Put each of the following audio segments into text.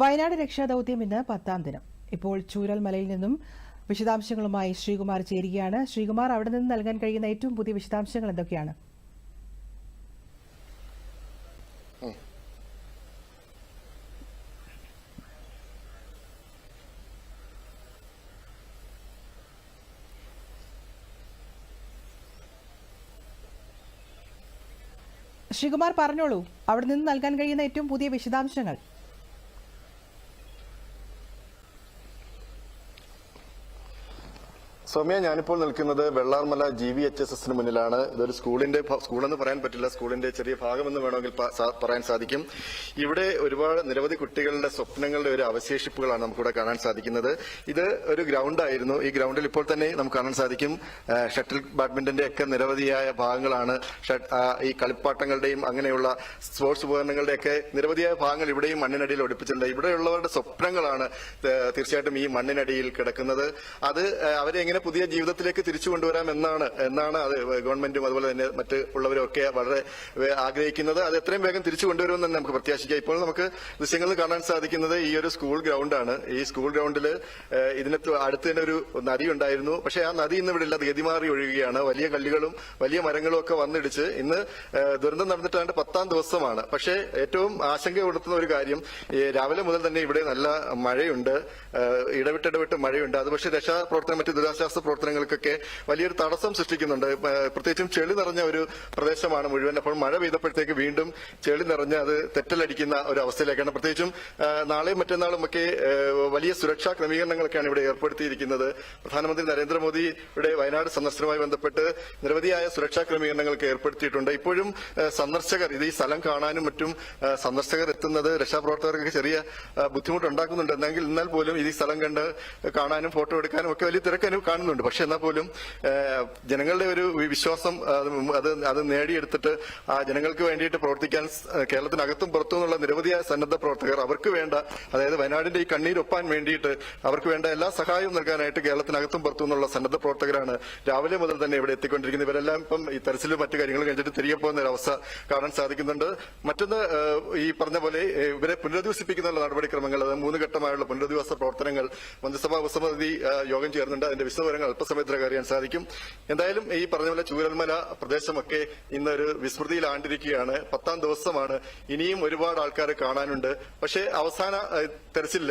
വയനാട് രക്ഷാദൌത്യം ഇന്ന് പത്താം ദിനം. ഇപ്പോൾ ചൂരൽമലയിൽ നിന്നും വിശദാംശങ്ങളുമായി ശ്രീകുമാർ ചേരുകയാണ്. ശ്രീകുമാർ അവിടെ നിന്ന് നൽകാൻ കഴിയുന്ന ഏറ്റവും പുതിയ വിശദാംശങ്ങൾ എന്തൊക്കെയാണ്? ശ്രീകുമാർ പറഞ്ഞോളൂ. അവിടെ നിന്ന് നൽകാൻ കഴിയുന്ന ഏറ്റവും പുതിയ വിശദാംശങ്ങൾ. സൗമ്യ ഞാനിപ്പോൾ നിൽക്കുന്നത് Vellarmala G V H S എസിന് മുന്നിലാണ്. ഇതൊരു സ്കൂളിന്റെ സ്കൂളെന്ന് പറയാൻ പറ്റില്ല. സ്കൂളിന്റെ ചെറിയ ഭാഗമെന്ന് വേണമെങ്കിൽ പറയാൻ സാധിക്കും. ഇവിടെ ഒരുപാട് നിരവധി കുട്ടികളുടെ സ്വപ്നങ്ങളുടെ ഒരു അവശേഷിപ്പുകളാണ് നമുക്കിവിടെ കാണാൻ സാധിക്കുന്നത്. ഇത് ഒരു ഗ്രൗണ്ടായിരുന്നു. ഈ ഗ്രൗണ്ടിൽ ഇപ്പോൾ തന്നെ നമുക്ക് കാണാൻ സാധിക്കും. ഷട്ടിൽ ബാഡ്മിന്റന്റെ ഒക്കെ നിരവധിയായ ഭാഗങ്ങളാണ്. ഈ കളിപ്പാട്ടങ്ങളുടെയും അങ്ങനെയുള്ള സ്പോർട്സ് ഉപകരണങ്ങളുടെയൊക്കെ നിരവധിയായ ഭാഗങ്ങൾ ഇവിടെയും മണ്ണിനടിയിൽ ഒടിപ്പിച്ചിട്ടുണ്ട്. ഇവിടെയുള്ളവരുടെ സ്വപ്നങ്ങളാണ് തീർച്ചയായിട്ടും ഈ മണ്ണിനടിയിൽ കിടക്കുന്നത്. അത് അവരെങ്ങനെ പുതിയ ജീവിതത്തിലേക്ക് തിരിച്ചു കൊണ്ടുവരാം എന്നാണ് എന്നാണ് അത് ഗവൺമെന്റും അതുപോലെ തന്നെ മറ്റ് ഉള്ളവരും ഒക്കെ വളരെ ആഗ്രഹിക്കുന്നത്. അത് എത്രയും വേഗം തിരിച്ചു കൊണ്ടുവരുമെന്ന് തന്നെ നമുക്ക് പ്രത്യാശിക്കാം. ഇപ്പോൾ നമുക്ക് ദൃശ്യങ്ങളിൽ കാണാൻ സാധിക്കുന്നത് ഈ ഒരു സ്കൂൾ ഗ്രൗണ്ടാണ്. ഈ സ്കൂൾ ഗ്രൗണ്ടിൽ ഇതിന് അടുത്ത് തന്നെ ഒരു നദി ഉണ്ടായിരുന്നു. പക്ഷേ ആ നദി ഇന്ന് ഇവിടെ ഇല്ല ഗതിമാറി ഒഴുകുകയാണ്. വലിയ കല്ലുകളും വലിയ മരങ്ങളും ഒക്കെ വന്നിടിച്ച് ഇന്ന് ദുരന്തം നടന്നിട്ടാണ്ട് പത്താം ദിവസമാണ്. പക്ഷേ ഏറ്റവും ആശങ്ക കൊടുത്തുന്ന ഒരു കാര്യം രാവിലെ മുതൽ തന്നെ ഇവിടെ നല്ല മഴയുണ്ട്. ഇടവിട്ടിടവിട്ട് മഴയുണ്ട്. അത് പക്ഷേ രക്ഷാപ്രവർത്തനം മറ്റ് ദുരിതാശ്വാസ പ്രവർത്തനങ്ങൾക്കൊക്കെ വലിയൊരു തടസ്സം സൃഷ്ടിക്കുന്നുണ്ട്. പ്രത്യേകിച്ചും ചെളി നിറഞ്ഞ ഒരു പ്രദേശമാണ് മുഴുവൻ. അപ്പോൾ മഴ പെയ്തപ്പോഴത്തേക്ക് വീണ്ടും ചെളി നിറഞ്ഞ് അത് തെറ്റലടിക്കുന്ന ഒരു അവസ്ഥയിലേക്കാണ്. പ്രത്യേകിച്ചും നാളെയും മറ്റന്നാളും ഒക്കെ വലിയ സുരക്ഷാ ക്രമീകരണങ്ങളൊക്കെയാണ് ഇവിടെ ഏർപ്പെടുത്തിയിരിക്കുന്നത്. പ്രധാനമന്ത്രി നരേന്ദ്രമോദിയുടെ വയനാട് സന്ദർശനവുമായി ബന്ധപ്പെട്ട് നിരവധിയായ സുരക്ഷാ ക്രമീകരണങ്ങൾക്ക് ഏർപ്പെടുത്തിയിട്ടുണ്ട്. ഇപ്പോഴും സന്ദർശകർ ഇത് ഈ സ്ഥലം കാണാനും മറ്റും സന്ദർശകർ എത്തുന്നത് രക്ഷാപ്രവർത്തകർക്ക് ചെറിയ ബുദ്ധിമുട്ടുണ്ടാക്കുന്നുണ്ട്. എന്നെങ്കിൽ എന്നാൽ പോലും ഇത് ഈ സ്ഥലം കണ്ട് കാണാനും ഫോട്ടോ എടുക്കാനും ഒക്കെ വലിയ തിരക്കനുഭവം കാണുന്നുണ്ട്. പക്ഷെ എന്നാൽ പോലും ജനങ്ങളുടെ ഒരു വിശ്വാസം അത് അത് നേടിയെടുത്തിട്ട് ആ ജനങ്ങൾക്ക് വേണ്ടിയിട്ട് പ്രവർത്തിക്കാൻ കേരളത്തിനകത്തും പുറത്തും നിന്നുള്ള നിരവധിയായ സന്നദ്ധ പ്രവർത്തകർ അവർക്ക് വേണ്ട അതായത് വയനാടിന്റെ ഈ കണ്ണീരൊപ്പാൻ വേണ്ടിയിട്ട് അവർക്ക് വേണ്ട എല്ലാ സഹായവും നൽകാനായിട്ട് കേരളത്തിനകത്തും പുറത്തും നിന്നുള്ള സന്നദ്ധ പ്രവർത്തകരാണ് രാവിലെ മുതൽ തന്നെ ഇവിടെ എത്തിക്കൊണ്ടിരിക്കുന്നത്. ഇവരെല്ലാം ഇപ്പം ഈ തെരച്ചിലും മറ്റു കാര്യങ്ങളും കഴിഞ്ഞിട്ട് തിരികെ പോകുന്ന ഒരു അവസ്ഥ കാണാൻ സാധിക്കുന്നുണ്ട്. മറ്റൊന്ന് ഈ പറഞ്ഞ പോലെ ഇവരെ പുനരധിവസിപ്പിക്കുന്ന നടപടിക്രമങ്ങൾ അത് മൂന്ന് ഘട്ടമായുള്ള പുനരധിവാസ പ്രവർത്തനങ്ങൾ മന്ത്രിസഭാ ഉപസമിതി യോഗം ചേർന്നുണ്ട് അതിന്റെ വിശദവിവരങ്ങൾ അല്പസമയത്തിനകം അറിയാൻ സാധിക്കും. എന്തായാലും ഈ പറഞ്ഞ പോലെ ചൂരൽമല പ്രദേശമൊക്കെ ഇന്നൊരു വിസ്മൃതിയിലാണ്ടിരിക്കുകയാണ് പത്താം ദിവസമാണ്. ഇനിയും ഒരുപാട് ആൾക്കാർ കാണാനുണ്ട്. പക്ഷേ അവസാന തെരച്ചിലിൽ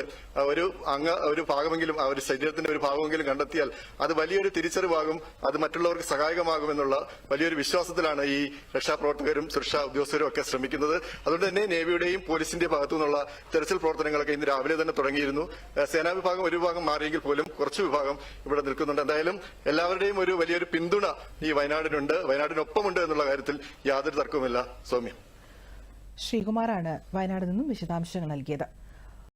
ഒരു അംഗ ഒരു ഭാഗമെങ്കിലും ഒരു ശരീരത്തിന്റെ ഒരു ഭാഗമെങ്കിലും കണ്ടെത്തിയാൽ അത് വലിയൊരു തിരിച്ചറിവാകും അത് മറ്റുള്ളവർക്ക് സഹായകമാകുമെന്നുള്ള വലിയൊരു വിശ്വാസത്തിലാണ് ഈ രക്ഷാപ്രവർത്തകരും സുരക്ഷാ ഉദ്യോഗസ്ഥരും ഒക്കെ ശ്രമിക്കുന്നത്. അതുകൊണ്ട് തന്നെ നേവിയുടെയും പോലീസിന്റെ ഭാഗത്തു നിന്നുള്ള തെരച്ചിൽ പ്രവർത്തനങ്ങളൊക്കെ ഇന്ന് രാവിലെ തന്നെ തുടങ്ങിയിരുന്നു. സേനാ വിഭാഗം ഒരു വിഭാഗം മാറിയെങ്കിൽ പോലും കുറച്ച് വിഭാഗം ഇവിടെ നിൽക്കുന്നുണ്ട് എന്തായാലും എല്ലാവരുടെയും ഒരു വലിയൊരു പിന്തുണ ഈ വയനാടിനുണ്ട്. വയനാടിനൊപ്പമുണ്ട് എന്നുള്ള കാര്യത്തിൽ യാതൊരു തർക്കവുമില്ല. സൗമ്യം. ശ്രീകുമാറാണ് വയനാട് നിന്നും വിശദാംശങ്ങൾ നൽകിയത്.